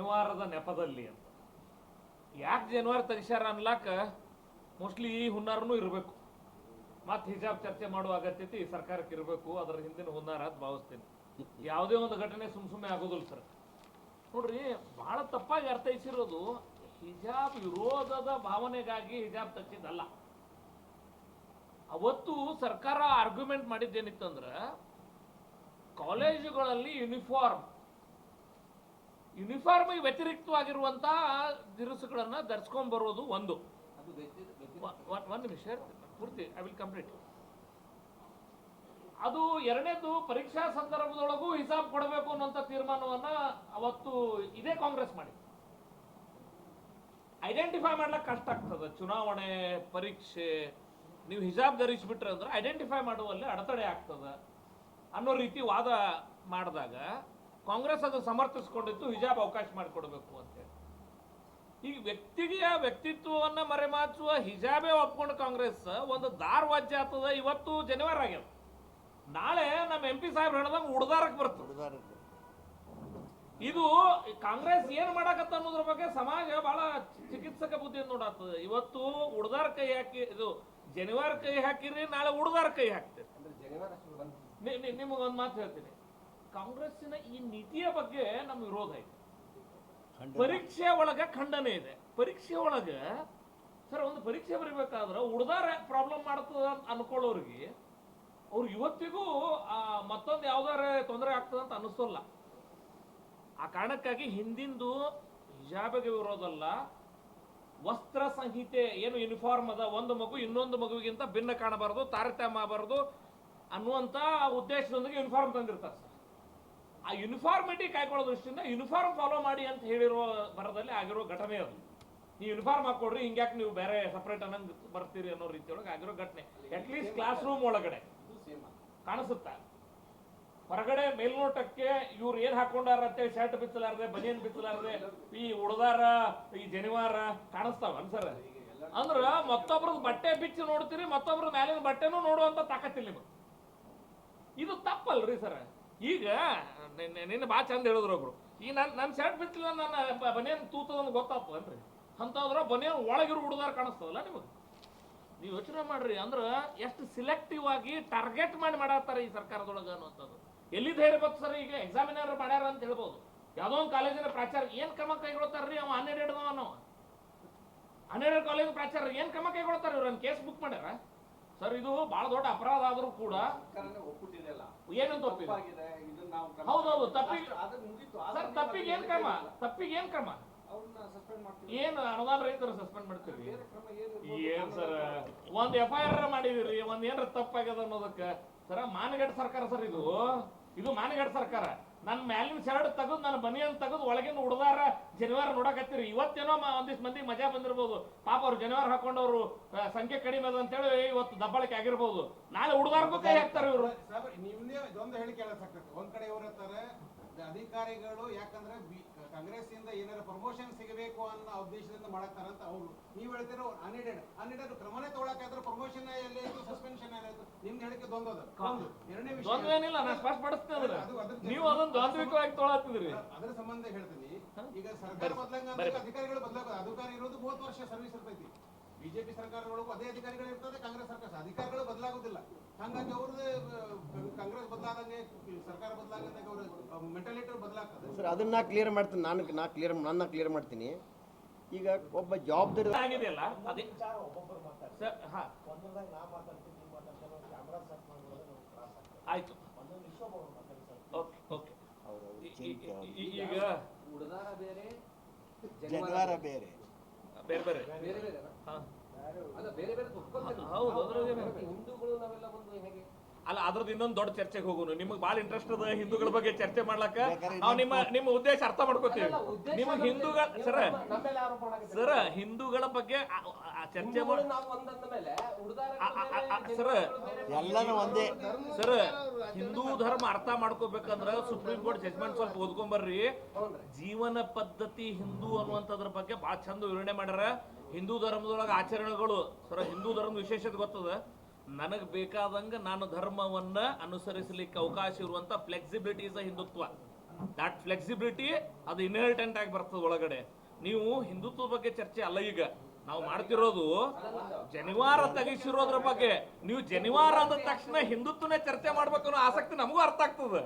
ಜನಿವಾರದ ನೆಪದಲ್ಲಿ ಅಂತ. ಯಾಕೆ ಜನಿವಾರ ತೆಗಿಸ್ಯಾರ ಅನ್ಲಾಕ ಮೋಸ್ಟ್ಲಿ ಈ ಹುನ್ನಾರನೂ ಇರಬೇಕು. ಮತ್ತೆ ಹಿಜಾಬ್ ಚರ್ಚೆ ಮಾಡುವ ಅಗತ್ಯತೆ ಈ ಸರ್ಕಾರಕ್ಕೆ ಇರಬೇಕು. ಅದರ ಹಿಂದಿನ ಹುನ್ನಾರ ಅಂತ ಭಾವಿಸ್ತೀನಿ. ಯಾವುದೇ ಒಂದು ಘಟನೆ ಸುಮ್ ಸುಮ್ಮನೆ ಆಗೋದಿಲ್ಲ ಸರ್. ನೋಡ್ರಿ ಬಹಳ ತಪ್ಪಾಗಿ ಅರ್ಥೈಸಿರೋದು ಹಿಜಾಬ್ ವಿರೋಧದ ಭಾವನೆಗಾಗಿ ಹಿಜಾಬ್ ತಚ್ಚಿದ್ದಲ್ಲ. ಅವತ್ತು ಸರ್ಕಾರ ಆರ್ಗ್ಯುಮೆಂಟ್ ಮಾಡಿದ್ದೇನಿತ್ತಂದ್ರೆ, ಕಾಲೇಜುಗಳಲ್ಲಿ ಯೂನಿಫಾರ್ಮ್ ಯೂನಿಫಾರ್ಮಿಗೆ ವ್ಯತಿರಿಕ್ತವಾಗಿರುವಂತಹ ದಿರಿಸುಗಳನ್ನ ಧರಿಸ್ಕೊಂಡ್ ಬರೋದು ಒಂದು ಒಂದು ನಿಮಿಷ ಪೂರ್ತಿ ಐ ವಿಲ್ ಕಂಪ್ಲೀಟ್ ಅದು ಎರಡನೇದು ಪರೀಕ್ಷಾ ಸಂದರ್ಭದೊಳಗೂ ಹಿಸಾಬ್ ಕೊಡಬೇಕು ಅನ್ನುವಂಥ ತೀರ್ಮಾನವನ್ನ ಅವತ್ತು ಇದೇ ಕಾಂಗ್ರೆಸ್ ಮಾಡಿ ಐಡೆಂಟಿಫೈ ಮಾಡ್ಲಿಕ್ಕೆ ಕಷ್ಟ ಆಗ್ತದೆ. ಚುನಾವಣೆ ಪರೀಕ್ಷೆ ನೀವು ಹಿಜಾಬ್ ಧರಿಸ್ಬಿಟ್ರೆ ಅಂದ್ರೆ ಐಡೆಂಟಿಫೈ ಮಾಡುವಲ್ಲಿ ಅಡೆತಡೆ ಆಗ್ತದೆ ಅನ್ನೋ ರೀತಿ ವಾದ ಮಾಡಿದಾಗ ಕಾಂಗ್ರೆಸ್ ಅದು ಸಮರ್ಥಿಸ್ಕೊಂಡಿದ್ದು ಹಿಜಾಬ್ ಅವಕಾಶ ಮಾಡಿಕೊಡ್ಬೇಕು ಅಂತೇಳಿ ಈ ವ್ಯಕ್ತಿಗೆ ವ್ಯಕ್ತಿತ್ವವನ್ನ ಮರೆಮಾಚುವ ಹಿಜಾಬೇ ಒಪ್ಕೊಂಡು ಕಾಂಗ್ರೆಸ್ ಒಂದು ದಾರ್ವಾಜ್ಯ ಆಗ್ತದ ಇವತ್ತು ಜನಿವಾರ ಆಗ್ಯದ. ನಾಳೆ ನಮ್ಮ ಎಂ ಪಿ ಸಾಹೇಬ್ ಹೇಳ್ದಂಗ ಉಡ್ದಾರಕ್ಕೆ ಬರ್ತದೆ. ಇದು ಕಾಂಗ್ರೆಸ್ ಏನ್ ಮಾಡಕತ್ತ ಅನ್ನೋದ್ರ ಬಗ್ಗೆ ಸಮಾಜ ಬಹಳ ಚಿಕಿತ್ಸಕ ಬುದ್ಧಿಯಿಂದ ನೋಡತ್ತದ ಇವತ್ತು ಉಡ್ದಾರ ಕೈ ಹಾಕಿ ಇದು ಜನಿವಾರ ಕೈ ಹಾಕಿರಿ ನಾಳೆ ಉಡ್ದಾರ ಕೈ ಹಾಕ್ತೀರಿ. ನಿಮಗೊಂದು ಮಾತು ಹೇಳ್ತೀನಿ. ಕಾಂಗ್ರೆಸ್ಸಿನ ಈ ನೀತಿಯ ಬಗ್ಗೆ ನಮ್ಮ ವಿರೋಧ ಇದೆ. ಪರೀಕ್ಷೆ ಒಳಗ ಖಂಡನೆ ಇದೆ. ಪರೀಕ್ಷೆ ಒಳಗ ಸರ್ ಒಂದು ಪರೀಕ್ಷೆ ಬರೀಬೇಕಾದ್ರೆ ಉಡ್ದಾರ ಪ್ರಾಬ್ಲಮ್ ಮಾಡ್ತದ ಅಂತ ಅನ್ಕೊಳ್ಳೋರಿಗೆ ಅವ್ರು ಇವತ್ತಿಗೂ ಆ ಮತ್ತೊಂದು ಯಾವ್ದಾರ ತೊಂದರೆ ಆಗ್ತದ ಅಂತ ಅನಿಸೋಲ್ಲ. ಆ ಕಾರಣಕ್ಕಾಗಿ ಹಿಂದಿಂದು ಹಿಜಾಬಿಗೆ ವಿರೋಧಲ್ಲ ವಸ್ತ್ರ ಸಂಹಿತೆ ಏನು ಯೂನಿಫಾರ್ಮ್ ಅದ ಒಂದು ಮಗು ಇನ್ನೊಂದು ಮಗುವಿಗಿಂತ ಭಿನ್ನ ಕಾಣಬಾರದು ತಾರತಮ್ಯ ಆಗಬಾರದು ಅನ್ನುವಂತ ಉದ್ದೇಶದೊಂದಿಗೆ ಯೂನಿಫಾರ್ಮ್ ತಂದಿರ್ತಾರೆ ಸರ್. ಆ ಯೂನಿಫಾರ್ಮಿಟಿ ಕಾಯ್ಕೊಳ್ಳೋ ದೃಷ್ಟಿಯಿಂದ ಯೂನಿಫಾರ್ಮ್ ಫಾಲೋ ಮಾಡಿ ಅಂತ ಹೇಳಿರೋ ಬರದಲ್ಲಿ ಆಗಿರೋ ಘಟನೆ ಅದು. ನೀವು ಯೂನಿಫಾರ್ಮ್ ಹಾಕೊಡ್ರಿ ಹಿಂಗ್ಯಾಕೆ ನೀವು ಬೇರೆ ಸಪ್ರೇಟ್ ಅನ್ನಂಗೆ ಬರ್ತೀರಿ ಅನ್ನೋ ರೀತಿಯೊಳಗೆ ಆಗಿರೋ ಘಟನೆ. ಅಟ್ಲೀಸ್ಟ್ ಕ್ಲಾಸ್ ರೂಮ್ ಒಳಗಡೆ. ಕಾಣಿಸುತ್ತ? ಹೊರಗಡೆ ಮೇಲ್ನೋಟಕ್ಕೆ ಇವ್ರು ಏನ್ ಹಾಕೊಂಡಾರ ಅಂತೇಳಿ ಶರ್ಟ್ ಬಿಚ್ಚಲಾರದೆ, ಬನಿಯನ್ ಬಿಚ್ಚಲಾರದೆ, ಈ ಉಡದಾರ, ಈ ಜನಿವಾರ ಕಾಣಿಸ್ತಾವ ಸರ್ ಅಂದ್ರ ಮತ್ತೊಬ್ರದ್ ಬಟ್ಟೆ ಬಿಚ್ಚಿ ನೋಡ್ತೀರಿ, ಮತ್ತೊಬ್ರ ಮ್ಯಾಲಿನ ಬಟ್ಟೆನೂ ನೋಡುವಂತ ತಾಕತ್ತಿಲ್ಲ ನಿಮಗೆ. ಇದು ತಪ್ಪಲ್ರಿ ಸರ್. ಈಗ ನಿನ್ನೆ ಭಾಳ ಚಂದ ಹೇಳಿದ್ರು ಒಬ್ರು. ಈಗ ನನ್ನ ನನ್ನ ಶರ್ಟ್ ಬಿಟ್ಟಿಲ್ಲ ನನ್ನ ಬನಿಯನ್ ಗೊತ್ತಪ್ಪ ಗೊತ್ತಾಗ್ತದನ್ರಿ ಅಂಥದ್ರ ಬನಿಯನ್ ಒಳಗಿರೋ ಹುಡುಗಾರ ಕಾಣಿಸ್ತದಲ್ಲ ನಿಮಗೆ? ನೀವು ಯೋಚನೆ ಮಾಡ್ರಿ, ಅಂದ್ರ ಎಷ್ಟು ಸಿಲೆಕ್ಟಿವ್ ಆಗಿ ಟಾರ್ಗೆಟ್ ಮಾಡಿ ಮಾಡತ್ತಾರ ಈ ಸರ್ಕಾರದೊಳಗ ಅನ್ನುವಂಥದ್ದು. ಎಲ್ಲಿ ಧೈರ್ಯ ಬಂತು ಸರ್, ಈಗ ಎಕ್ಸಾಮಿನರ್ ಮಾಡ್ಯಾರ ಅಂತ ಹೇಳ್ಬೋದು. ಯಾವುದೋ ಒಂದು ಕಾಲೇಜಿನ ಪ್ರಾಚಾರ್ಯ ಏನು ಕ್ರಮ ಕೈಗೊಳ್ತಾರ್ರಿ ಅವ? ಹನ್ನೆರಡು ಹಿಡ್ದವ ನಾವು ಹನ್ನೆರಡು ಕಾಲೇಜ್ ಪ್ರಾಚಾರ್ಯ ಏನು ಕ್ರಮ ಕೈಗೊಳ್ತಾರ ಇವ್ರನ್ನ ಕೇಸ್ ಬುಕ್ ಮಾಡ್ಯಾರ? ಸರ್ ಇದು ಬಹಳ ದೊಡ್ಡ ಅಪರಾಧ ಆದರೂ ಕೂಡ ಸರ್ಕಾರನೇ ಒಪ್ಪುಟ್ಟಿದೆಯಲ್ಲ ಏನಂತ ಒಪ್ಪಿದೆ? ತಪ್ಪಾಗಿದೆ ಇದನ್ನ ನಾವು ಕ್ರಮ ಹೌದೌದು, ತಪ್ಪಿಗೆ- ಅಷ್ಟು- ಅದು ಮುಗೀತು ಸರ್ ತಪ್ಪಿಗೆ ಏನ್ ಕ್ರಮ? ತಪ್ಪಿಗೆ ಏನ್ ಕ್ರಮ? ಅವ್ರನ್ನ ಸಸ್ಪೆಂಡ್ ಮಾಡ್ತೀವಿ. ಏನ್ ಅನುದಾನ ರೈತರು ಸಸ್ಪೆಂಡ್ ಮಾಡ್ತೀರಿ? ಬೇರೆ ಕ್ರಮ ಏನು ಏನ್ ಸರ್? ಒಂದ್ ಎಫ್ ಐ ಆರ್ ಮಾಡಿದಿರಿ ಒಂದ್ ಏನ್ರ ತಪ್ಪಾಗ್ಯದ ಅನ್ನೋದಕ್ಕ. ಸರ ಮಾನಗಡ್ ಸರ್ಕಾರ ಸರ್ ಇದು. ಇದು ಮಾನಗಡ್ ಸರ್ಕಾರ. ನನ್ ಮ್ಯಾಲಿನ ಶರ್ಟ್ ತೆಗೆದು ನನ್ನ ಬನಿಯನ್ ತೆಗೆದು ಒಳಗಿನ ಉಡ್ದಾರ ಜನಿವಾರ ನೋಡಕತ್ತೀರಿ. ಇವತ್ತೇನೋ ಒಂದಿಷ್ಟು ಮಂದಿ ಮಜಾ ಬಂದಿರ್ಬೋದು. ಪಾಪ ಅವ್ರು ಜನಿವಾರ ಹಾಕೊಂಡವ್ರು ಸಂಖ್ಯೆ ಕಡಿಮೆ ಅದ ಅಂತೇಳಿ ಇವತ್ತು ದಬ್ಬಳಿಕೆ ಆಗಿರ್ಬೋದು. ನಾಳೆ ಹುಡುಗಾರ್ಗೂ ಕೈ ಹಾಕ್ತಾರೆ ಇವರು. ಒಂದ್ ಕಡೆ ಅಧಿಕಾರಿಗಳು ಯಾಕಂದ್ರೆ ಕಾಂಗ್ರೆಸ್ ಇಂದ ಏನಾರ ಪ್ರಮೋಷನ್ ಸಿಗಬೇಕು ಅನ್ನೋ ಉದ್ದೇಶದಿಂದ ಮಾಡಕ್ತಾರಂತ ಅವ್ರು. ನೀವ್ ಹೇಳ್ತಿರೋ ಅನ್ಎಡೆಡ್ ಅನ್ಎಡೆಡ್ ಕ್ರಮನೇ ತಗೊಳಕಾದ್ರೆ ಪ್ರಮೋಷನ್ ಎಲ್ಲಿ ಸಸ್ಪೆನ್ಷನ್ ಏನಾಯ್ತು ವಿಷಯ. ದ್ವಂದ್ವೇನಿಲ್ಲ ನಾನು ಸ್ಪಷ್ಟಪಡಿಸ್ತೇನೆ ನೀವು ಅದನ್ನ ದ್ವಂದ್ವಿಕವಾಗಿ ತೊಳತ್ತಿದ್ರಿ ಅದರ ಸಂಬಂಧ ಹೇಳ್ತೀನಿ. ಈಗ ಸರ್ಕಾರ ಬದಲಾಗ ಅಧಿಕಾರಿಗಳು ಬದಲಾಗ ಅಧಿಕಾರಿ ಇರೋದು ಮೂವತ್ತು ವರ್ಷ ಸರ್ವಿಸ್ ಇರ್ತೈತಿ. ಬಿಜೆಪಿ ಸರ್ಕಾರದೊಳಗೂ ಅದೇ ಅಧಿಕಾರಿಗಳು ಇರ್ತದೆ ಕಾಂಗ್ರೆಸ್ ಸರ್ಕಾರ. ಅಧಿಕಾರಿಗಳು ಬದಲಾಗುದಿಲ್ಲ. ಹಂಗಾಗಿ ಅವ್ರದ್ದು ಕಾಂಗ್ರೆಸ್ ಬದಲಾದಂಗೆ ಸರ್ಕಾರ ಬದಲಾಗಂಗೆ ಅವ್ರ ಮೆಂಟಾಲಿಟಿ ಬದಲಾಗ್ತದೆ. ಸರ್ ಅದನ್ನ ನಾ ಕ್ಲಿಯರ್ ಮಾಡ್ತೀನಿ. ನಾನು ನಾ ಕ್ಲಿಯರ್ ನನ್ನ ಕ್ಲಿಯರ್ ಮಾಡ್ತೀನಿ. ಈಗ ಒಬ್ಬ ಜವಾಬ್ದಾರಿ ಆಗಿದೆಯಲ್ಲ ಅದೇ ಸರ್, ಹಾ. ಆಯ್ತು ಓಕೆ ಓಕೆ ಈ- ಈ- ಈ- ಈಗ ಉಡದಾರ ಬೇರೆ ಜನಿವಾರ ಬೇರೆ. ಬೇರೆ ಬೇರೆ. ಬೇರೆ ಬೇರೆ ಹಾ. ಅಲ್ಲ ಬೇರೆ. ಹೌದು, ಹಿಂದೂಗಳು ನಾವೆಲ್ಲ ಒಂದು ಹೇಗೆ? ಅಲ್ಲ ಅದ್ರದ್ದು ಇನ್ನೊಂದು ದೊಡ್ಡ ಚರ್ಚೆಗೆ ಹೋಗೋಣ ನಿಮಗೆ ಭಾಳ ಇಂಟ್ರೆಸ್ಟ್ ಅದ ಹಿಂದೂಗಳ ಬಗ್ಗೆ ಚರ್ಚೆ ಮಾಡ್ಲಕ್ಕ ಬೇಕಾದ್ರೆ ನಾವು ನಿಮ್ಮ ನಿಮ್ಮ ಉದ್ದೇಶ ಅರ್ಥ ಮಾಡ್ಕೋತೀವಿ. ನಿಮ್ಮ ಹಿಂದೂಗಳ ಸರ. ಸರ ಹಿಂದೂಗಳ ಬಗ್ಗೆ ಚರ್ಚೆ ಸರ ಮಾಡ ಎಲ್ಲಾನು ಒಂದೇ. ಸರ್ ಹಿಂದೂ ಧರ್ಮ ಅರ್ಥ ಮಾಡ್ಕೋಬೇಕಂದ್ರ ಸುಪ್ರೀಂ ಕೋರ್ಟ್ ಜಜ್ಮೆಂಟ್ ಸ್ವಲ್ಪ ಓದ್ಕೊಂಬರ್ರಿ. ಜೀವನ ಪದ್ಧತಿ ಹಿಂದೂ ಅನ್ನುವಂಥದ್ರ ಬಗ್ಗೆ ಭಾಳ ಚಂದ ವಿವರಣೆ ಮಾಡ್ಯಾರ. ಹಿಂದೂ ಧರ್ಮದೊಳಗೆ ಆಚರಣೆಗಳು ಸರ ಹಿಂದೂ ಧರ್ಮದ ವಿಶೇಷತೆ ಗೊತ್ತದ? ನನಗೆ ಬೇಕಾದಂಗ ನಾನು ಧರ್ಮವನ್ನ ಅನುಸರಿಸಲಿಕ್ಕೆ ಅವಕಾಶ ಇರುವಂತ flexibility is Hindutva. That flexibility ಅದು ಇನ್ಹೆರಿಟೆಂಟ್ ಆಗಿ ಬರ್ತದೆ ಒಳಗಡೆ. ನೀವು ಹಿಂದುತ್ವ ಬಗ್ಗೆ ಚರ್ಚೆ ಅಲ್ಲ ಈಗ. ನಾವು ಮಾಡ್ತಿರೋದು ಜನಿವಾರ ತೆಗಿಸಿರೋದ್ರ ಬಗ್ಗೆ. ನೀವು ಜನಿವಾರ ಅಂದ ತಕ್ಷಣ ಹಿಂದುತ್ವನೇ ಚರ್ಚೆ ಮಾಡ್ಬೇಕು ಅನ್ನೋ ಆಸಕ್ತಿ ನಮಗೂ ಅರ್ಥ ಆಗ್ತದೆ.